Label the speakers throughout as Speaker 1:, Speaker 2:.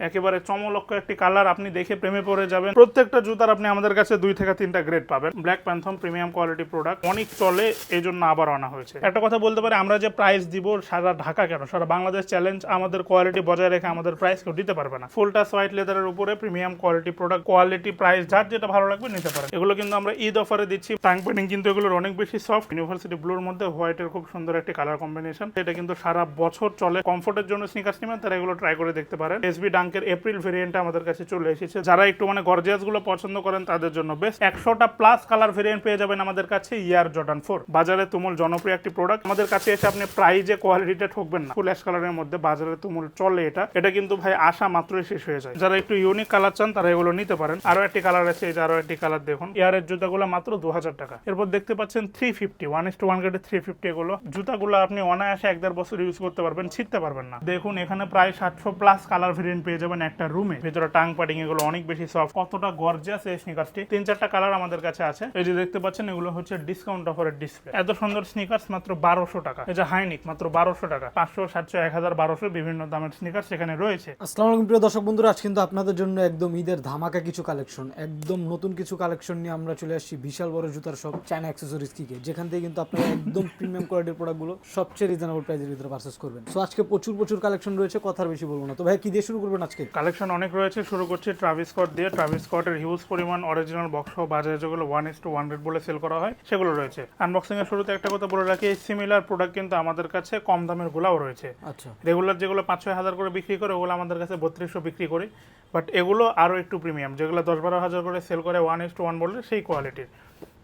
Speaker 1: একেবারে চমলক্ষ একটি কালার, আপনি দেখে প্রেমে পড়ে যাবেন। প্রত্যেকটা জুতার আপনি আমাদের কাছে দুই থেকে তিনটা গ্রেড পাবেন। Black phantom premium quality product অনেক চলে এই জন্য আবার আনা হয়েছে। একটা কথা বলতে পারি, আমরা যে প্রাইস দিব, সারা ঢাকা কেন? সারা বাংলাদেশ চ্যালেঞ্জ আমাদের কোয়ালিটি বজায় রেখে আমাদের প্রাইস কেউ দিতে পারবে না। ফুল টাচ হোয়াইট লেদারের উপরে premium quality product quality price যার যেটা ভালো লাগবে নিতে পারেন। এগুলো কিন্তু আমরা ঈদ অফারে দিচ্ছি। টাং পেনিং কিন্তু এগুলোর অনেক বেশি সফট ইউনিভার্সিটি ব্লুর মধ্যে হোয়াইটের খুব সুন্দর একটি কালার কম্বিনেশন এটা কিন্তু সারা বছর চলে। কমফোর্টের জন্য স্নিকার্স নেবেন, তারা এগুলো ট্রাই করে দেখতে পারেন। এসবি ডাঙ্কের এপ্রিল ভেরিয়েন্টটা আমাদের কাছে চলে এসেছে। যারা একটু মানে গর্জিয়াসগুলো পছন্দ করেন, তাদের জন্য বেস্ট একশোটা প্লাস কালার ভেরিয়েন্ট পেয়ে যাবেন আমাদের কাছে ইয়ার জর্ডান ফোর বাজারে তুমুল জনপ্রিয় একটি প্রোডাক্ট আমাদের কাছে এসে আপনি প্রাইজে কোয়ালিটিটা ঠকবেন না। ফুল অ্যাশ কালারের মধ্যে বাজারে তুমুল চলে এটা। এটা কিন্তু ভাই আসা মাত্রই শেষ হয়ে যায়। যারা একটু ইউনিক কালার চান, তারা এগুলো নিতে পারেন। আরও একটি কালার আছে, এই যে আরও একটি কালার দেখুন। ইয়ারের জুতাগুলো মাত্র দু হাজার টাকা। এরপর দেখতে পাচ্ছেন three fifty one is two one গেটে থ্রি ফিফটি এগুলো। জুতাগুলো আপনি অনায়াসে এক দেড় বছর ইউজ করতে পারবেন ছিটতে পারবেন না। দেখুন, এখানে প্রায় সাতশো প্লাস কালার ভেরিয়েন্ট পেয়ে যাবেন একটা রুমে ভেতরে টাং পাটিং এগুলো অনেক বেশি সফট কতটা গর্জিয়াস এই স্নিকার্সটি তিন চারটা কালার আমাদের কাছে আছে। এই যে দেখতে পাচ্ছেন, এগুলো হচ্ছে ডিসকাউন্ট অফারের ডিসপ্লে এত সুন্দর স্নিকার্স মাত্র বারোশো টাকা। যে হাইনিক মাত্র বারোশো টাকা। পাঁচশো, সাতশো, এক হাজার, বারোশো বিভিন্ন দামের স্নিকার্স সেখানে রয়েছে।
Speaker 2: আসসালামু আলাইকুম প্রিয় দর্শক বন্ধুরা, আজ কিন্তু আপনাদের জন্য একদম ঈদের ধামাকা কিছু কালেকশন একদম নতুন কিছু কালেকশন নিয়ে আমরা চলে আসছি বিশাল বড় জুতার সব চায়না অ্যাক্সেসরিজ কিকে যেখান থেকে কিন্তু আপনারা একদম প্রিমিয়াম কোয়ালিটির প্রোডাক্টগুলো সবচেয়ে রিজনেবল প্রাইসের ভিতরে পারচেস করবেন। সো আজকে প্রচুর প্রচুর কালেকশন রয়েছে, কথার বেশি বলব না। তো ভাই, কি দিয়ে শুরু করবেন আজকে
Speaker 1: কালেকশন অনেক রয়েছে শুরু করছি ট্রাভিস স্কট দিয়ে। ট্রাভিস স্কটের হিউজ পরিমাণ অরিজিনাল বক্স সহ বাজারে যেগুলো ওয়ান ইস টু ওয়ান বলে সেল করা হয় সেগুলো রয়েছে। আনবক্সিং এর শুরুতে একটা কথা বলে রাখি এই সিমিলার প্রোডাক্ট কিন্তু আমাদের কাছে কম দামের গুলাও রয়েছে।
Speaker 2: আচ্ছা।
Speaker 1: রেগুলার যেগুলো পাঁচ ছয় হাজার করে বিক্রি করে ওগুলো আমাদের কাছে বত্রিশশো বিক্রি করি। বাট এগুলো আরও একটু প্রিমিয়াম যেগুলো দশ বারো হাজার করে সেল করে ওয়ান ইস টু ওয়ান বললে সেই কোয়ালিটির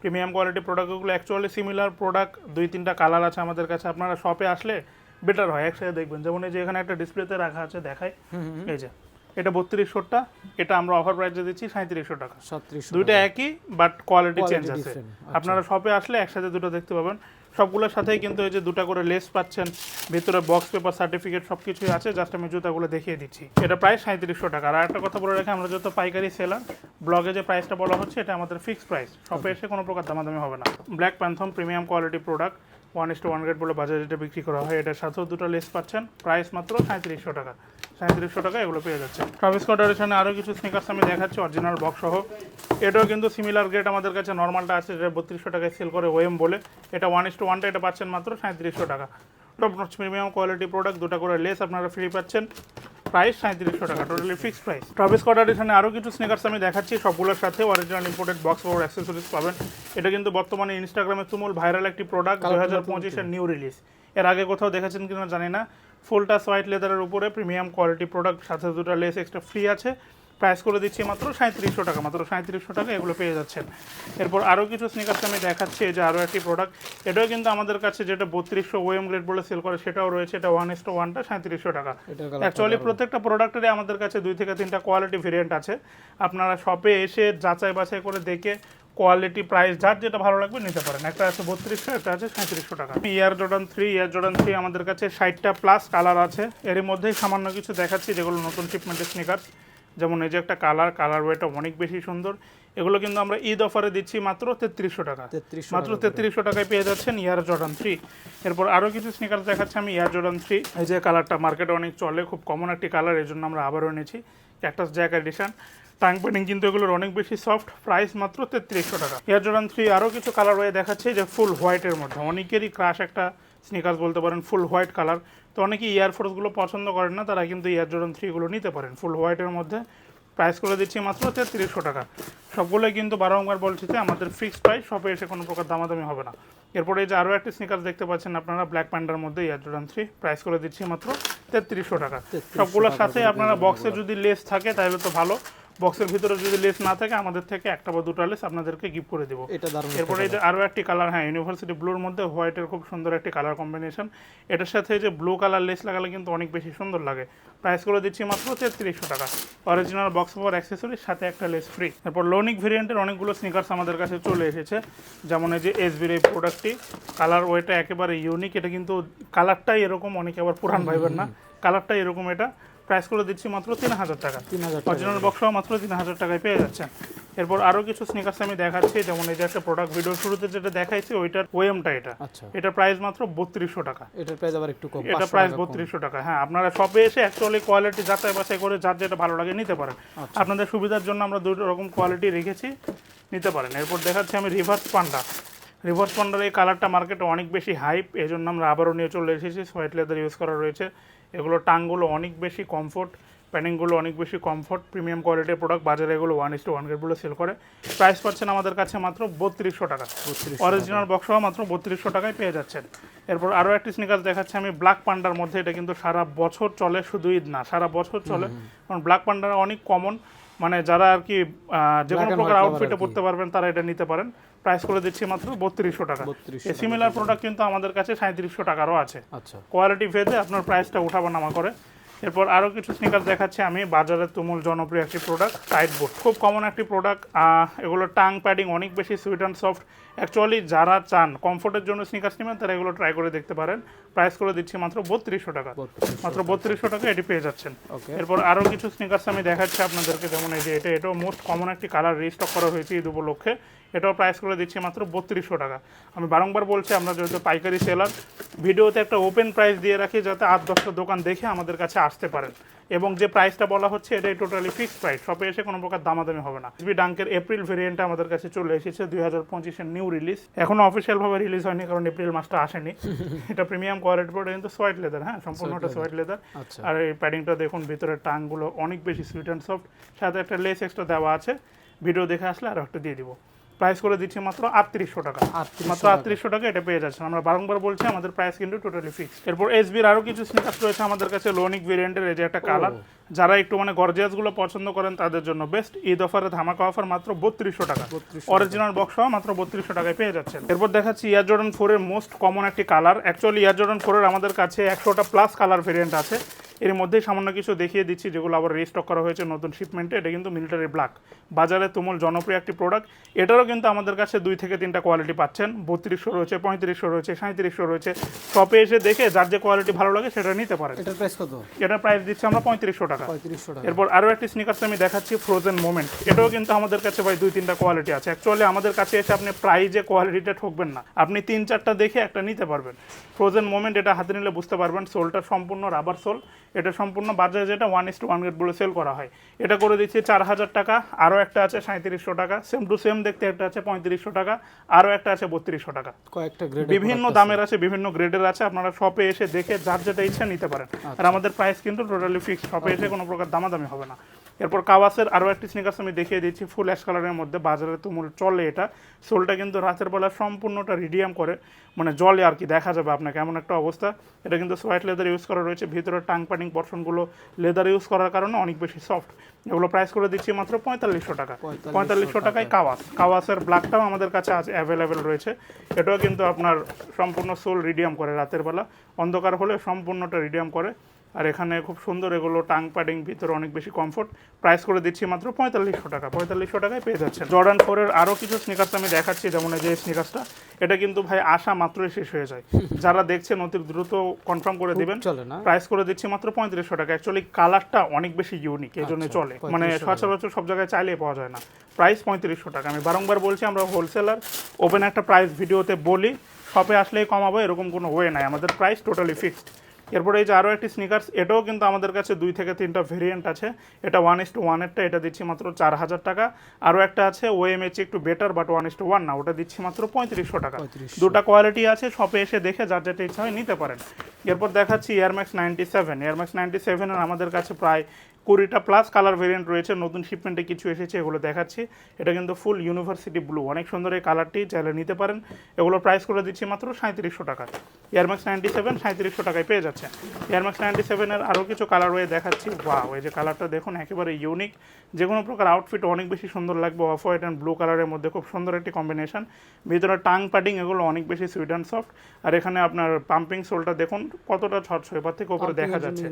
Speaker 1: প্রিমিয়াম কোয়ালিটি প্রোডাক্টগুলো অ্যাকচুয়ালি সিমিলার প্রোডাক্ট দুই তিনটা কালার আছে আমাদের কাছে। আপনারা শপে আসলে বেটার হয় একসাথে দেখবেন। যেমন এই যে এখানে একটা ডিসপ্লেতে রাখা আছে দেখায় এই যে এটা বত্রিশশোটা এটা আমরা অফার প্রাইসে দিচ্ছি সাঁত্রিশশো টাকা। দুইটা একই বাট কোয়ালিটি চেঞ্জ আছে।
Speaker 2: আচ্ছা।
Speaker 1: আপনারা শপে আসলে একসাথে দুটো দেখতে পাবেন। সবগুলোর সাথেই কিন্তু এই যে দুটো করে লেস পাচ্ছেন ভিতরে বক্স পেপার সার্টিফিকেট সব কিছুই আছে জাস্ট আমি জুতাগুলো দেখিয়ে দিচ্ছি। এটা প্রায় সাঁত্রিশশো টাকা। আর একটা কথা বলে রাখি আমরা যত পাইকারি সেলার ব্লগে যে প্রাইসটা বলা হচ্ছে এটা আমাদের ফিক্সড প্রাইস শপে এসে কোনো প্রকার দামাদামি হবে না। Black phantom premium quality product one is two one grade বলে বাজারে যেটা বিক্রি করা হয়, এটার সাথেও দুটো লেস পাচ্ছেন। প্রাইস মাত্র সাঁত্রিশশো টাকা। সাঁত্রিশশো টাকা এগুলো পেয়ে যাচ্ছে ট্রাভিস স্কটের এখানে আরও কিছু স্নিকার্স আমি দেখাচ্ছি অরিজিনাল বক্স সহ। এটাও কিন্তু সিমিলার গ্রেড আমাদের কাছে নর্মালটা আছে, যেটা বত্রিশশো টাকায় সেল করে ওয়েম বলে। এটা ওয়ান ইস টু ওয়ানটা এটা পাচ্ছেন মাত্র সাঁত্রিশশো টাকা। Top notch premium quality product দুটো করে লেস আপনারা ফ্রি পাচ্ছেন। প্রাইস সাঁত্রিশশো টাকা টোটালি ফিক্সড প্রাইস ট্রাভেল স্কটের এখানে আরও কিছু স্নেকার্স আমি দেখাচ্ছি সবগুলোর সাথে অরিজিনাল ইম্পোর্টেড বক্স পাওয়ার অ্যাক্সেসরিজ পাবেন। এটা কিন্তু বর্তমানে ইনস্টাগ্রামে তুমুল ভাইরাল একটি প্রোডাক্ট দু হাজার পঁচিশের নিউ রিলিজ এর আগে কোথাও দেখেছেন কিনা জানি না। ফুল টাচ হোয়াইট লেদারের উপরে প্রিমিয়াম কোয়ালিটি প্রোডাক্ট সাথে দুটা লেস এক্সট্রা ফ্রি আছে। প্রাইস করে দিচ্ছি মাত্র সাঁত্রিশশো টাকা মাত্র সাঁত্রিশশো টাকা এগুলো পেয়ে যাচ্ছেন। এরপর আরও কিছু স্নিকার্স আমি দেখাচ্ছি যে আরও একটি প্রোডাক্ট এটাও কিন্তু আমাদের কাছে যেটা বত্রিশশো ওয়েম গ্রেড বলে সেল করে সেটাও রয়েছে এটা ওয়ান এস ওয়ানটা সাঁত্রিশশো টাকা। অ্যাকচুয়ালি প্রত্যেকটা প্রোডাক্টেরই আমাদের কাছে দুই থেকে তিনটা কোয়ালিটি ভেরিয়েন্ট আছে। আপনারা শপে এসে যাচাই বাছাই করে দেখে কোয়ালিটি প্রাইস যার যেটা ভালো লাগবে নিতে পারেন। একটা আছে বত্রিশশো একটা আছে সাঁত্রিশশো টাকা। Air Jordan three Air Jordan three আমাদের কাছে ষাটটা প্লাস কালার আছে। এর মধ্যেই সামান্য কিছু দেখাচ্ছি যেগুলো নতুন শিপমেন্টের স্নিকার্স যেমন এই যে একটা কালার কালার ওয়েটা অনেক বেশি সুন্দর। এগুলো কিন্তু আমরা ঈদ অফারে দিচ্ছি মাত্র তেত্রিশশো টাকা। মাত্র তেত্রিশশো টাকায় পেয়ে যাচ্ছেন ইয়ার জর্ডান থ্রি এরপর আরও কিছু স্নিকার দেখাচ্ছি আমি ইয়ার জর্ডান থ্রি এই যে কালারটা মার্কেটে অনেক চলে খুব কমন একটি কালার এই জন্য আমরা আবারও এনেছি। Cactus jack edition tongue padding কিন্তু এগুলোর অনেক বেশি সফট প্রাইস মাত্র তেত্রিশশো টাকা। এয়ার জর্ডান থ্রি আরও কিছু কালার হয়ে দেখাচ্ছে যে ফুল হোয়াইটের মধ্যে। অনেকেরই ক্রাশ একটা স্নিকার্স বলতে পারেন ফুল হোয়াইট কালার তো অনেকে ইয়ারফোর্সগুলো পছন্দ করেন না তারা কিন্তু এয়ার জর্ডান থ্রিগুলো নিতে পারেন। ফুল হোয়াইটের মধ্যে প্রাইস করে দিচ্ছি মাত্র তেত্রিশশো টাকা। সবগুলোই কিন্তু বারংবার বলছি যে আমাদের ফিক্সড প্রাইস শপে এসে কোনো প্রকার দামাদামি হবে না। এরপরে এই যে আরও একটি স্নিকার্স দেখতে পাচ্ছেন আপনারা ব্ল্যাক প্যান্ডার মধ্যে ইয়ার জর্ডান থ্রি প্রাইস করে দিচ্ছি মাত্র তেত্রিশশো টাকা। সবগুলোর সাথে আপনারা বক্সে যদি লেস থাকে তাহলে তো ভালো। বক্সের ভিতরে যদি লেস না থাকে আমাদের থেকে একটা বা দুটো লেস আপনাদেরকে গিফট করে দেবো।
Speaker 2: এটা দারুণ
Speaker 1: এরপরে এই যে আরও একটি কালার হ্যাঁ ইউনিভার্সিটি ব্লুর মধ্যে হোয়াইটের খুব সুন্দর একটি কালার কম্বিনেশন এটার সাথে যে ব্লু কালার লেস লাগালে কিন্তু অনেক বেশি সুন্দর লাগে। প্রাইস করে দিচ্ছি মাত্র তেত্রিশশো টাকা। অরিজিনাল বক্স পাওয়ার অ্যাক্সেসরির সাথে একটা লেস ফ্রি এরপর লোনিক ভেরিয়েন্টের অনেকগুলো স্নিকার্স আমাদের কাছে চলে এসেছে। যেমন এই যে এসবির এই প্রোডাক্টটি কালার ওয়েটা একেবারে ইউনিক এটা কিন্তু কালারটাই এরকম অনেকে আবার পুরান ভাইবেন না। কালারটাই এরকম এটা। প্রাইস করে দিচ্ছি মাত্র তিন হাজার টাকা।
Speaker 2: তিন হাজার
Speaker 1: অরিজিনাল বক্স মাত্র তিন হাজার টাকায় পেয়ে যাচ্ছেন। এরপর আরও কিছু স্নিকার্স আমি দেখাচ্ছি যেমন এই যে একটা প্রোডাক্ট ভিডিও শুরুতে যেটা দেখাইছি ওইটার ওয়েমটা এটা।
Speaker 2: আচ্ছা।
Speaker 1: এটা প্রাইস মাত্র বত্রিশশো টাকা।
Speaker 2: এটার প্রাইস আবার একটু কম
Speaker 1: এটা প্রাইস বত্রিশশো টাকা। হ্যাঁ আপনারা শপে এসে অ্যাকচুয়ালি কোয়ালিটি যাচাই বাছাই করে যার যেটা ভালো লাগে নিতে পারেন।
Speaker 2: আচ্ছা।
Speaker 1: আপনাদের সুবিধার জন্য আমরা দুটো রকম কোয়ালিটি রেখেছি নিতে পারেন। এরপর দেখাচ্ছি আমি রিভার্স পান্ডা রিভার্স পান্ডার এই কালারটা মার্কেটে অনেক বেশি হাইপ এই জন্য আমরা আবারও নিয়ে চলে এসেছি। হোয়াইট লেদার ইউজ করা রয়েছে। এগুলো টাংগুলো অনেক বেশি কমফোর্ট প্যানিংগুলো অনেক বেশি কমফোর্ট প্রিমিয়াম কোয়ালিটির প্রোডাক্ট বাজারে এগুলো ওয়ান ইস টু ওয়ান গ্রেডগুলো সেল করে। প্রাইস পাচ্ছেন আমাদের কাছে মাত্র বত্রিশশো টাকা। অরিজিনাল বক্স সহ মাত্র বত্রিশশো টাকায় পেয়ে যাচ্ছেন। এরপর আরও একটি স্নিকার্স দেখাচ্ছি আমি ব্ল্যাক পান্ডার মধ্যে। এটা কিন্তু সারা বছর চলে শুধু ঈদ না সারা বছর চলে। কারণ ব্ল্যাক পান্ডার অনেক কমন মানে যারা আর কি যে কোনো প্রকার আউটফিটে পড়তে পারবেন তারা এটা নিতে পারেন। প্রাইস করে দিচ্ছি মাত্র বত্রিশশো টাকা।
Speaker 2: 3200
Speaker 1: সিমিলার প্রোডাক্ট কিন্তু আমাদের কাছে সাঁত্রিশশো টাকারও আছে।
Speaker 2: আচ্ছা।
Speaker 1: কোয়ালিটি ভেদে আপনার প্রাইসটা উঠাবা নামা করে। এরপর আরও কিছু স্নিকার দেখাচ্ছি আমি। বাজারে তুমুল জনপ্রিয় একটি প্রোডাক্ট টাইট বোর্ড খুব কমন একটি প্রোডাক্ট এগুলো টাং প্যাডিং অনেক বেশি সুইট অ্যান্ড সফট অ্যাকচুয়ালি যারা চান কমফোর্টের জন্য স্নিকার্স নেবেন তারা এগুলো ট্রাই করে দেখতে পারেন। প্রাইস করে দিচ্ছি মাত্র বত্রিশশো টাকা। মাত্র বত্রিশশো টাকা এটি পেয়ে যাচ্ছেন।
Speaker 2: ওকে
Speaker 1: এরপর আরও কিছু স্নিকার্স আমি দেখাচ্ছি আপনাদেরকে। যেমন এই যে এটা এটাও মোস্ট কমন একটি কালার রিস্টক করা হয়েছে ঈদ উপলক্ষে। এটাও প্রাইস করে দিচ্ছি মাত্র বত্রিশশো টাকা। আমি বারংবার বলছি আমরা যেহেতু পাইকারি সেলার ভিডিওতে একটা ওপেন প্রাইস দিয়ে রাখি যাতে আট দশটা দোকান দেখে আমাদের কাছে আসতে পারেন। এবং যে প্রাইসটা বলা হচ্ছে এটাই টোটালি ফিক্সড প্রাইস শপে এসে কোনো প্রকার দামাদামি হবে না। এসবি ডাঙ্কের এপ্রিল ভেরিয়েন্টটা আমাদের কাছে চলে এসেছে দুই হাজার পঁচিশের নিউ রিলিজ এখনও অফিসিয়ালভাবে রিলিজ হয়নি কারণ এপ্রিল মাসটা আসেনি। এটা প্রিমিয়াম কোয়ালিটি প্রোডাক্ট কিন্তু সোয়াইট লেদার হ্যাঁ সম্পূর্ণটা সোয়াইট লেদার
Speaker 2: আচ্ছা।
Speaker 1: আর এই প্যাডিংটা দেখুন ভিতরে টাংগুলো অনেক বেশি সুইট অ্যান্ড সফট সাথে একটা লেস এক্সট্রা দেওয়া আছে। ভিডিও দেখে আসলে আরও একটা দিয়ে দিব। প্রাইস করে দিচ্ছি মাত্র আটত্রিশশো টাকা। মাত্র আটত্রিশশো টাকা এটা পেয়ে যাচ্ছেন। আমরা বারংবার বলছি আমাদের প্রাইস কিন্তু টোটালি ফিক্স এরপর এস এসবির আরও কিছু স্নিকার্স রয়েছে আমাদের কাছে লোনিক ভেরিয়েন্টের এই যে একটা কালার যারা একটু মানে গর্জিয়াসগুলো পছন্দ করেন তাদের জন্য বেস্ট ঈদ অফারে ধামাকা অফার মাত্র বত্রিশশো টাকা। অরিজিনাল বক্স সহ মাত্র বত্রিশশো টাকায় পেয়ে যাচ্ছেন। এরপর দেখাচ্ছি ইয়ার জর্ডন ফোরের মোস্ট কমন একটি কালার অ্যাকচুয়ালি ইয়ার জর্ডন ফোরের আমাদের কাছে একশোটা প্লাস কালার ভেরিয়েন্ট আছে। এর মধ্যেই সামান্য কিছু দেখিয়ে দিচ্ছি যেগুলো আবার রিস্টক করা হয়েছে নতুন শিপমেন্টে এটা কিন্তু মিলিটারি ব্ল্যাক বাজারে তুমুল জনপ্রিয় একটি প্রোডাক্ট এটারও কিন্তু আমাদের কাছে দুই থেকে তিনটা কোয়ালিটি পাচ্ছেন। বত্রিশশো রয়েছে পঁয়ত্রিশশো রয়েছে সাঁত্রিশশো রয়েছে। শপে এসে দেখে যার যে কোয়ালিটি ভালো লাগে সেটা নিতে পারেন।
Speaker 2: এটার প্রাইস কত?
Speaker 1: এটার প্রাইস দিচ্ছি আমরা পঁয়ত্রিশশো টাকা।
Speaker 2: পঁয়ত্রিশশো টাকা।
Speaker 1: এরপর আরও একটি স্নিকার্স আমি দেখাচ্ছি ফ্রোজেন মোমেন্ট এটাও কিন্তু আমাদের কাছে ভাই দুই তিনটা কোয়ালিটি আছে। অ্যাকচুয়ালি আমাদের কাছে এসে আপনি প্রাইজে কোয়ালিটিটা ঠকবেন না। আপনি তিন চারটা দেখে একটা নিতে পারবেন। ফ্রোজেন মোমেন্ট এটা হাতে নিলে বুঝতে পারবেন সোলটা সম্পূর্ণ রাবার সোল এটা সম্পূর্ণ বাজারে যেটা one is two one grade বলে সেল করা হয়। এটা করে দিচ্ছি চার হাজার টাকা আরও একটা আছে সাঁত্রিশশো টাকা সেম টু সেম দেখতে একটা আছে পঁয়ত্রিশশো টাকা আরও একটা আছে বত্রিশশো টাকা।
Speaker 2: কয়েকটা গ্রেড
Speaker 1: বিভিন্ন দামের আছে বিভিন্ন গ্রেডের আছে আপনারা শপে এসে দেখে যার যেটা ইচ্ছা নিতে পারেন। আর আমাদের প্রাইস কিন্তু টোটালি ফিক্সড শপে এসে কোনো প্রকার দামাদামি হবে না। এরপর কাওয়াসের আরও একটি স্নিকার্স আমি দেখিয়ে দিচ্ছি ফুল অ্যাশ কালারের মধ্যে বাজারে তুমুল চলে এটা। সোলটা কিন্তু রাতের বেলা সম্পূর্ণটা রিডিয়াম করে মানে জলে আর কি দেখা যাবে আপনাকে এমন একটা অবস্থা। এটা কিন্তু সোয়াইট লেদার ইউজ করা রয়েছে ভিতরে টাং পাটিং পর্শনগুলো লেদার ইউজ করার কারণে অনেক বেশি সফট এগুলো প্রাইস করে দিচ্ছি মাত্র পঁয়তাল্লিশশো টাকা।
Speaker 2: 4500
Speaker 1: পঁয়তাল্লিশশো টাকায় কাওয়াস। কাওয়াসের ব্ল্যাকটাও আমাদের কাছে আছে অ্যাভেলেবেল রয়েছে। এটাও কিন্তু আপনার সম্পূর্ণ সোল রিডিয়াম করে রাতের বেলা। অন্ধকার হলে সম্পূর্ণটা রিডিয়াম করে। আর এখানে খুব সুন্দর এগুলো টাং প্যাডিং ভিতরে অনেক বেশি কমফোর্ট প্রাইস করে দিচ্ছি মাত্র পঁয়তাল্লিশশো টাকা। পঁয়তাল্লিশশো টাকায় পেয়ে যাচ্ছেন। জর্ডান ফোরের আরও কিছু স্নিকার্স আমি দেখাচ্ছি যেমন এই যে স্নিকার্সটা এটা কিন্তু ভাই আসা মাত্রই শেষ হয়ে যায়। যারা দেখছেন অতি দ্রুত কনফার্ম করে দিবেন। প্রাইস করে দিচ্ছি মাত্র পঁয়ত্রিশশো টাকা। অ্যাকচুয়ালি কালারটা অনেক বেশি ইউনিক এই জন্য চলে। মানে সচরাচর সব জায়গায় চাইলেই পাওয়া যায় না। প্রাইস পঁয়ত্রিশশো টাকা। আমি বারংবার বলছি আমরা হোলসেলার ওপেন একটা প্রাইস ভিডিওতে বলি। শপে আসলেই কমাবো এরকম কোনো ওয়ে নাই। আমাদের প্রাইস টোটালি ফিক্সড এরপরে এই যে আরও একটি স্নিকার্স এটাও কিন্তু আমাদের কাছে দুই থেকে তিনটা ভেরিয়েন্ট আছে। এটা ওয়ান ইস টু ওয়ানেরটা এটা দিচ্ছি মাত্র চার হাজার টাকা। আরও একটা আছে ওএমএচ একটু better but one is two one না ওটা দিচ্ছি মাত্র পঁয়ত্রিশশো টাকা।
Speaker 2: 3500
Speaker 1: দুটা কোয়ালিটি আছে শপে এসে দেখে যার যেটা ইচ্ছা হয় নিতে পারেন। এরপর দেখাচ্ছি air max ninety seven air max ninety সেভেনের আমাদের কাছে প্রায় কুড়িটা প্লাস কালার ভেরিয়েন্ট রয়েছে নতুন শিপমেন্টে কিছু এসেছে এগুলো দেখাচ্ছি। এটা কিন্তু ফুল ইউনিভার্সিটি ব্লু অনেক সুন্দর এই কালারটি চাইলে নিতে পারেন। এগুলো প্রাইস করে দিচ্ছি মাত্র সাঁত্রিশশো টাকা। এয়ারম্যাক্স নাইনটি সেভেন সাঁত্রিশশো টাকায় পেয়ে যাচ্ছে। এয়ারম্যাক্স নাইনটি সেভেনের আরও কিছু কালার ওয়ে দেখাচ্ছি। বা ওই যে কালারটা দেখুন একেবারে ইউনিক যে কোনো প্রকার আউটফিট অনেক বেশি সুন্দর লাগবে অফ হোয়াইট অ্যান্ড ব্লু কালারের মধ্যে খুব সুন্দর একটি কম্বিনেশন ভিতরে টাং প্যাডিং এগুলো অনেক বেশি সুইট অ্যান্ড সফট আর এখানে আপনার পাম্পিং সোলটা দেখুন কতটা ছড়ছে এবার থেকে ওপরে দেখা যাচ্ছে।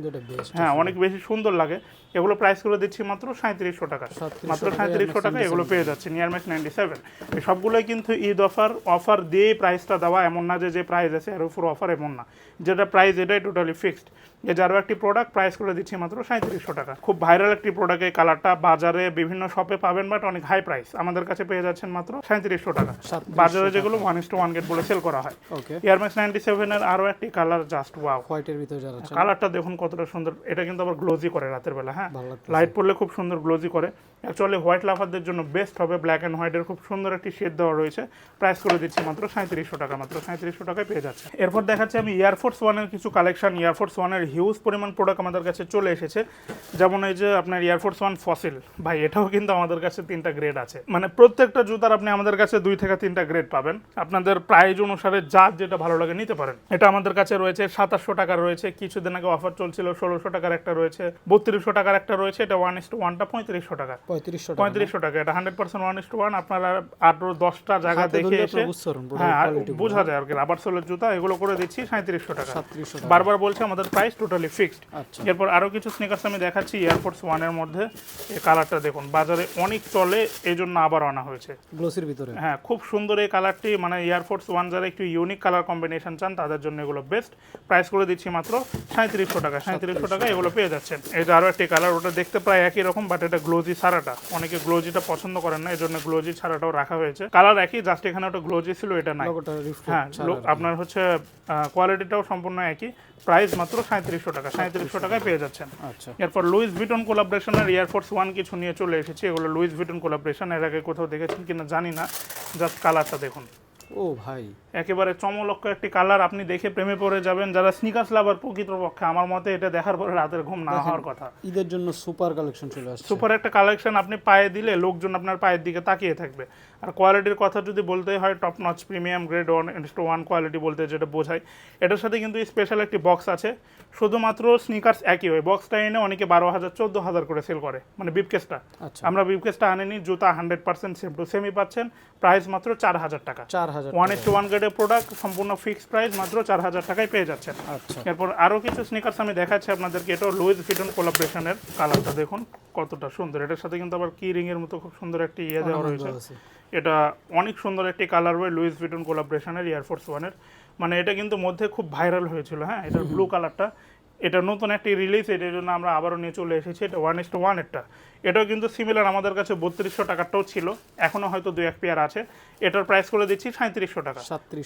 Speaker 1: হ্যাঁ অনেক বেশি সুন্দর লাগে। এগুলো প্রাইসগুলো দিচ্ছি মাত্র সাঁত্রিশশো টাকা।
Speaker 2: 3700
Speaker 1: মাত্র সাঁত্রিশশো টাকা এগুলো পেয়ে যাচ্ছে নিয়ার ম্যাক্স নাইনটি সেভেন এই সবগুলোই কিন্তু ঈদ অফার অফার দিয়েই প্রাইসটা দেওয়া এমন না যে যে প্রাইস আছে এর উপর অফার এমন না। যেটা প্রাইস এটাই টোটালি ফিক্সড যে যারও একটি প্রোডাক্ট প্রাইস করে দিচ্ছি মাত্র সাঁত্রিশশো টাকা। খুব ভাইরাল একটি প্রোডাক্ট এই কালারটা বাজারে বিভিন্ন শপে পাবেন বাট অনেক হাই প্রাইস আমাদের কাছে পেয়ে যাচ্ছেন মাত্র সাঁত্রিশশো টাকা।
Speaker 2: 3700
Speaker 1: বাজারে যেগুলো one is two one grade বলে সেল করা হয়। ইয়ারম্যাক্স নাইনটি সেভেনের আরও একটি কালার জাস্ট ওয়াও
Speaker 2: হোয়াইটের ভিতরে
Speaker 1: কালারটা দেখুন কতটা সুন্দর। এটা কিন্তু আবার গ্লোজি করে রাতের বেলা হ্যাঁ? লাইট পড়লে খুব সুন্দর গ্লোজি করে। অ্যাকচুয়ালি হোয়াইট লাভারদের জন্য বেস্ট হবে ব্ল্যাক অ্যান্ড হোয়াইটের খুব সুন্দর একটি শেড দেওয়া রয়েছে। প্রাইস করে দিচ্ছি মাত্র সাঁত্রিশশো টাকা মাত্র সাঁত্রিশশো টাকায় পেয়ে যাচ্ছে। এরপর দেখাচ্ছি আমি এয়ারফোর্স ওয়ানের কিছু কালেকশন এয়ারফোর্স ওয়ানের হিউজ পরিমাণ প্রোডাক্ট আমাদের কাছে চলে এসেছে। যেমন এই যে আপনার এয়ারফোর্স ওয়ান ফসিল ভাই এটাও কিন্তু আমাদের কাছে তিনটা গ্রেড আছে। মানে প্রত্যেকটা জুতার আপনি আমাদের কাছে দুই থেকে তিনটা গ্রেড পাবেন। আপনাদের প্রাইজ অনুসারে যার যেটা ভালো লাগে নিতে পারেন। এটা আমাদের কাছে রয়েছে সাতাশশো টাকার রয়েছে। কিছুদিন আগে অফার চলছিল ষোলোশো টাকার একটা রয়েছে বত্রিশশো টাকার একটা রয়েছে। এটা ওয়ান ইস টু ওয়ানটা পঁয়ত্রিশশো টাকা।
Speaker 2: পঁয়ত্রিশশো টাকা
Speaker 1: পঁয়ত্রিশশো টাকা এটা hundred percent one is two one আপনারা আরও দশটা জায়গা দেখে এসে হ্যাঁ বোঝা যায় আর কি। রাবার সোলের জুতা এগুলো করে দিচ্ছি সাঁত্রিশশো টাকা। বারবার বলছে আমাদের প্রাইস টোটালি ফিক্সড
Speaker 2: আচ্ছা।
Speaker 1: এরপর আরও কিছু স্নিকার্স আমি দেখাচ্ছি এয়ারফোর্স ওয়ানের মধ্যে। এই কালারটা দেখুন বাজারে অনেক চলে এই জন্য আবার আনা হয়েছে।
Speaker 2: গ্লোসির ভিতরে?
Speaker 1: হ্যাঁ খুব সুন্দর এই কালারটি মানে এয়ারফোর্স ওয়ান যারা একটু ইউনিক কালার কম্বিনেশন চান তাদের জন্য এগুলো বেস্ট প্রাইস করে দিচ্ছি মাত্র সাঁত্রিশশো টাকা সাঁত্রিশশো টাকা এগুলো পেয়ে যাচ্ছেন। এই যে আরও একটি কালার ওটা দেখতে প্রায় একই রকম বাট এটা গ্লোজি ছাড়াটা। অনেকে গ্লোজিটা পছন্দ করেন না এই জন্য গ্লোজি ছাড়াটাও রাখা হয়েছে। কালার একই জাস্ট এখানে ওটা গ্লোজি ছিল এটা নাই।
Speaker 2: লোগোটা
Speaker 1: হ্যাঁ আপনার হচ্ছে কোয়ালিটিটাও সম্পূর্ণ একই। প্রাইস মাত্র সাঁত্রিশশো টাকা সাঁত্রিশশো টাকায় পেয়ে যাচ্ছেন।
Speaker 2: আচ্ছা।
Speaker 1: এরপর লুইস ভিটন কোলাবরেশনের এয়ারফোর্স ওয়ান কিছু নিয়ে চলে এসেছে এগুলো লুইস ভিটন কোলাবরেশন এর আগে কোথাও দেখেছেন কিনা জানি না জাস্ট কালারটা দেখুন।
Speaker 2: ও ভাই।
Speaker 1: একেবারে চমলক্ষ একটি কালার আপনি দেখে প্রেমে পড়ে যাবেন যারা স্নিকার্স লাভার প্রকৃতপক্ষে আমার মতে এটা দেখার পরে রাতের ঘুম না হওয়ার কথা।
Speaker 2: ঈদের জন্য সুপার কালেকশন চলে আসছে।
Speaker 1: সুপার একটা কালেকশন আপনি পায়ে দিলে লোকজন আপনার পায়ের দিকে তাকিয়ে থাকবে। আর কোয়ালিটির কথা যদি বলতে হয় top notch premium grade one one quality বলতে যেটা বোঝায় এটার সাথে কিন্তু স্পেশাল একটি বক্স আছে। শুধুমাত্র স্নিকার্স একই হয়। বক্সটা এনে অনেকে বারো হাজার চোদ্দ হাজার করে সেল করে মানে বিপকেসটা
Speaker 2: আচ্ছা।
Speaker 1: আমরা বিপকেসটা আনেনি জুতা hundred percent same to same পাচ্ছেন। প্রাইস মাত্র চার হাজার টাকা।
Speaker 2: চার হাজার
Speaker 1: ওয়ান ইস টু ওয়ান গ্রেডের প্রোডাক্ট সম্পূর্ণ ফিক্সড প্রাইস মাত্র চার হাজার টাকায় পেয়ে যাচ্ছেন।
Speaker 2: আচ্ছা।
Speaker 1: এরপর আরও কিছু স্নিকার্স আমি দেখাচ্ছি আপনাদেরকে। এটাও লুইস ভিটন কোলাবরেশনের কালারটা দেখুন কতটা সুন্দর। এটার সাথে কিন্তু আবার কি রিং এর মতো খুব সুন্দর একটি ইয়ে দেওয়া রয়েছে। এটা অনেক সুন্দর একটি কালার হয় লুইস ভিটন কোলাবরেশনের এয়ারফোর্স ওয়ানের মানে এটা কিন্তু মধ্যে খুব ভাইরাল হয়েছিল হ্যাঁ? এটার ব্লু কালারটা এটা নতুন একটি রিলিজ এটার জন্য আমরা আবারও নিয়ে চলে এসেছি এটা ওয়ান ইস্ট টু ওয়ান একটা। এটাও কিন্তু সিমিলার আমাদের কাছে বত্রিশশো টাকারটাও ছিল এখনও হয়তো দুই এক পেয়ার আছে। এটার প্রাইস করে দিচ্ছি সাঁত্রিশশো টাকা